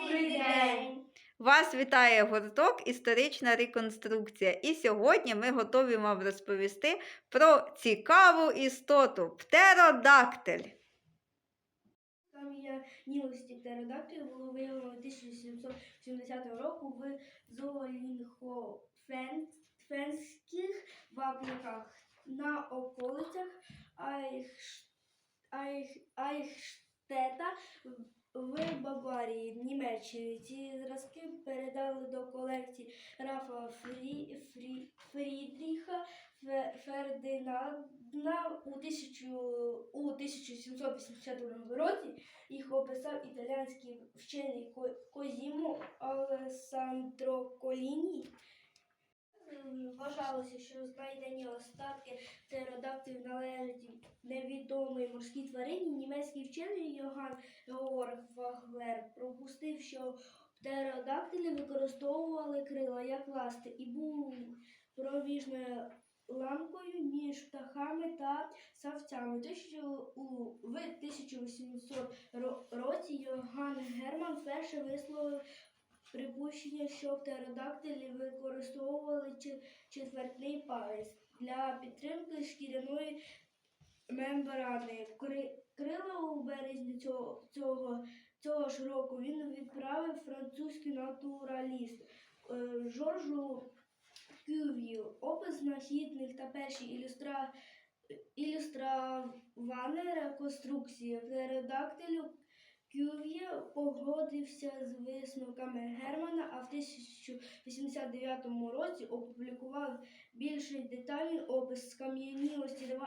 Добрий день! Вас вітає гурток Історична реконструкція. І сьогодні ми готові вам розповісти про цікаву істоту птеродактиль. Кам'янілості птеродактилів було виявлено 1770 року в зоолінгофенських вапняках на околицях Айхш- Айх- Айхштета в Баварії, Німеччині. Ці зразки передали до колекції Рафа Фрі, Фрі, Фрідріха Фе- Фердинанда у, тисячу, у 1782 році. Їх описав італійський вчений Ко- Козімо Алесандро Коліні. Вважалося, що знайдені остатки птеродактилів належать невідомій морській тварині. Німецький вчений Йоганн Георг Ваглер пропустив, що птеродактилі використовували крила як ласти і був проміжною ламкою між птахами та савцями. У- В 1800 році Йоганн Герман вперше висловив припущення, що птеродактилі використовували четвертний палець для підтримки шкіряної мембрани. Кри- Крила у березні цього, цього, цього ж року він відправив французький натураліст е, Жоржу Кювію. Опис знахідних та перші ілюстра... ілюстравани реконструкції птеродактилю Кюв'є погодився з висновками Германа, а в 1089 році опублікував більш детальний опис скам'янілості,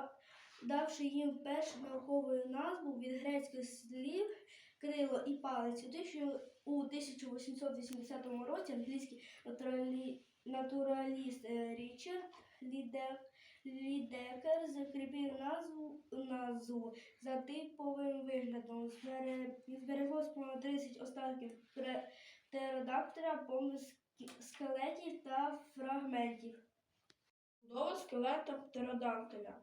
давши їм першу наукову назву від грецьких слів крило і палець. У тисячу- У 1880 році англійський натураліст е, Річард Лідек... Лідекер закріпив назву, назву за типовим виглядом. Збере- Збереглось понад 30 остатків пре- птеродактера, поміж скелетів та фрагментів. Будова скелета птеродактиля.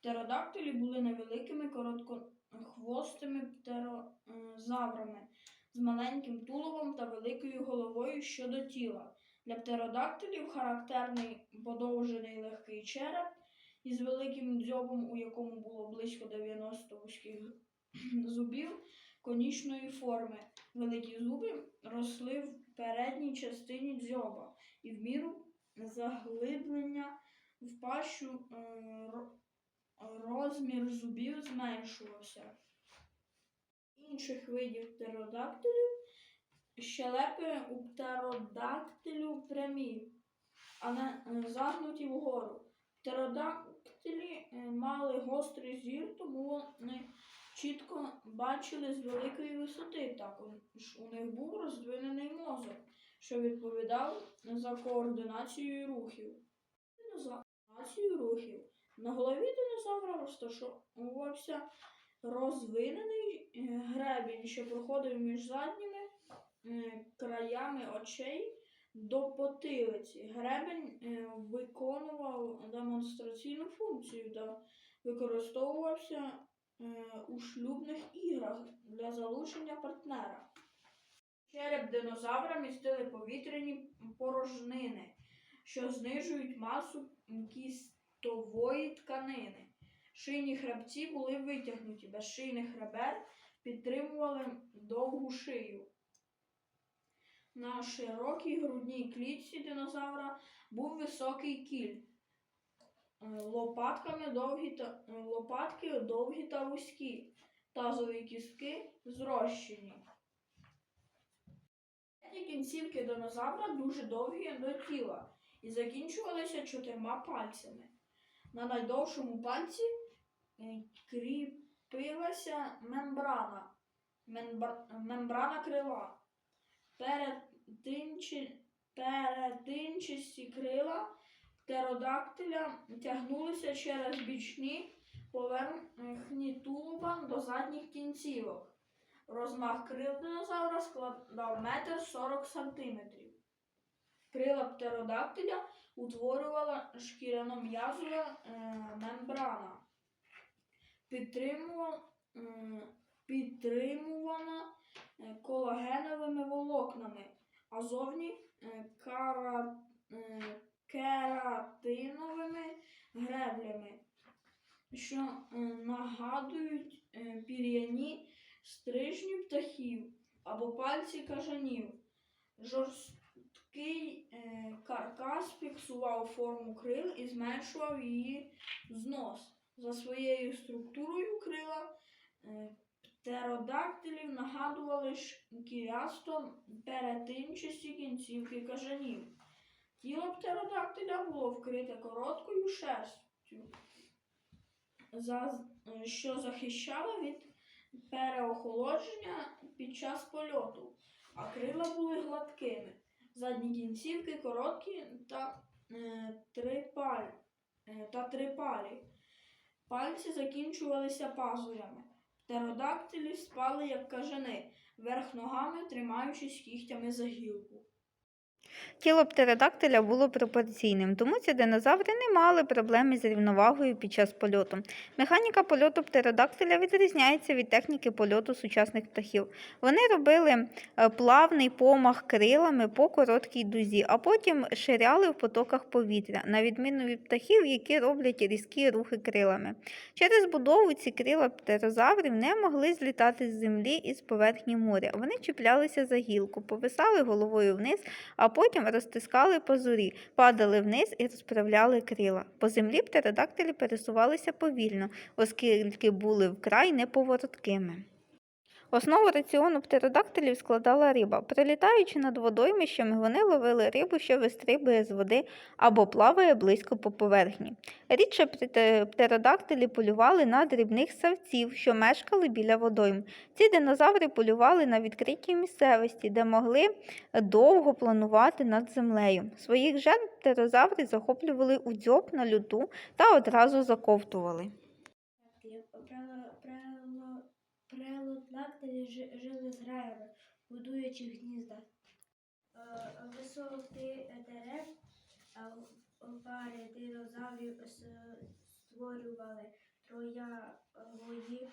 Птеродактилі були невеликими короткохвостими птерозаврами з маленьким туловом та великою головою щодо тіла. Для птеродактилів характерний подовжений легкий череп із великим дзьобом, у якому було близько 90 вузьких зубів конічної форми. Великі зуби росли в передній частині дзьоба і в міру заглиблення в пащу е, розмір зубів зменшувався. Інших видів птеродактилів щелепи у птеродактилю прямі, а не загнуті вгору. Птеродактилі е, мали гострий зір, тому вони чітко бачили з великої висоти. Також у них був роздвинений мозок, що відповідав за координацію рухів. Координацію рухів. На голові динозавра розташовувався розвинений е, гребінь, що проходив між задніми краями очей до потилиці. Гребень е, виконував демонстраційну функцію та використовувався е, у шлюбних іграх для залучення партнера. Череп динозавра містили повітряні порожнини, що знижують масу кістової тканини. Шийні хребці були витягнуті, без шийних хребер підтримували довгу шию. На широкій грудній клітці динозавра був високий кіль. Е, Лопатками довгі та, е, лопатки довгі та вузькі, тазові кістки зрощені. Передні кінцівки динозавра дуже довгі до тіла і закінчувалися чотирма пальцями. На найдовшому пальці е, кріпилася мембрана, мембра- мембрана крила. Перетинчі, перетинчасті крила птеродактиля тягнулися через бічні поверхні тулуба до задніх кінцівок. Розмах крил динозавра складав метр 40 сантиметрів. Крила птеродактиля утворювала шкіряно-м'язова е, мембрана, підтримувала, підтримувана е, колагеновими волокнами. а зовні е, е, кератиновими греблями, що нагадують пір'яні стрижні птахів або пальці кажанів. Жорсткий каркас фіксував форму крил і зменшував її знос. За своєю структурою крила птеродактилів нагадували шкірясто перетинчасті кінцівки кажанів. Тіло птеродактиля було вкрите короткою шерстю, що захищало від переохолодження під час польоту, а крила були гладкими. Задні кінцівки короткі та, е, трипаль, е, та трипалі. Пальці закінчувалися пазурями. Птеродактилі спали як кажани, верх ногами тримаючись кігтями за гілку. Тіло птеродактиля було пропорційним, тому ці динозаври не мали проблеми з рівновагою під час польоту. Механіка польоту птеродактиля відрізняється від техніки польоту сучасних птахів. Вони робили е, плавний помах крилами по короткій дузі, а потім ширяли в потоках повітря, на відміну від птахів, які роблять різкі рухи крилами. Через будову ці крила птерозаврів не могли злітати з землі і з поверхні моря. Вони чіплялися за гілку, повисали головою вниз, а потім розтискали пазурі, падали вниз і розправляли крила. По землі птеродактилі пересувалися повільно, оскільки були вкрай неповороткими. Основу раціону птеродактилів складала риба. Прилітаючи над водоймищами, вони ловили рибу, що вистрибує з води або плаває близько по поверхні. Рідше птеродактилі полювали на дрібних савців, що мешкали біля водойм. Ці динозаври полювали на відкритій місцевості, де могли довго планувати над землею. Своїх жертв птерозаври захоплювали у дзьоб на люту та одразу заковтували. Прелодактилі жили з граями, будуючи гнізда. Е, Висоти дерев пари динозаврів створювали проявої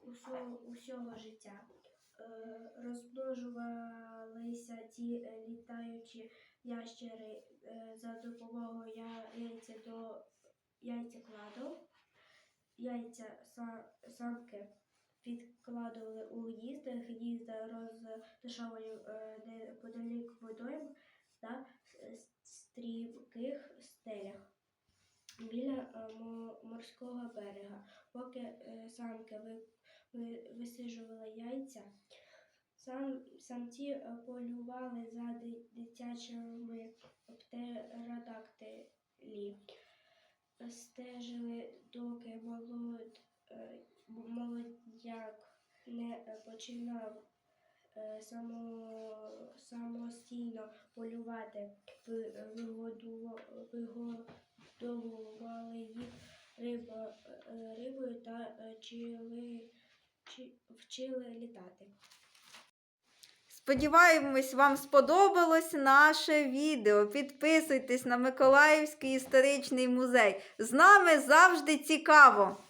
усього, усього життя. Е, Розмножувалися е, літаючі ящери е, за допомогою яйця до яйцекладу. Яйця самки підкладували у гнізда, гнізда розташовані е, неподалік водойм та стрімких стелях біля е, морського берега. Поки е, самки ви- ви- висиджували яйця, сам, самці полювали за дитячими птеродактилі. Стежили, доки молод, е, молодняк не е, починав е, само, самостійно полювати, вигодува- вигодовували їх риба, е, рибою та е, вчили, чи- вчили літати. Сподіваємось, вам сподобалось наше відео. Підписуйтесь на Миколаївський історичний музей. З нами завжди цікаво!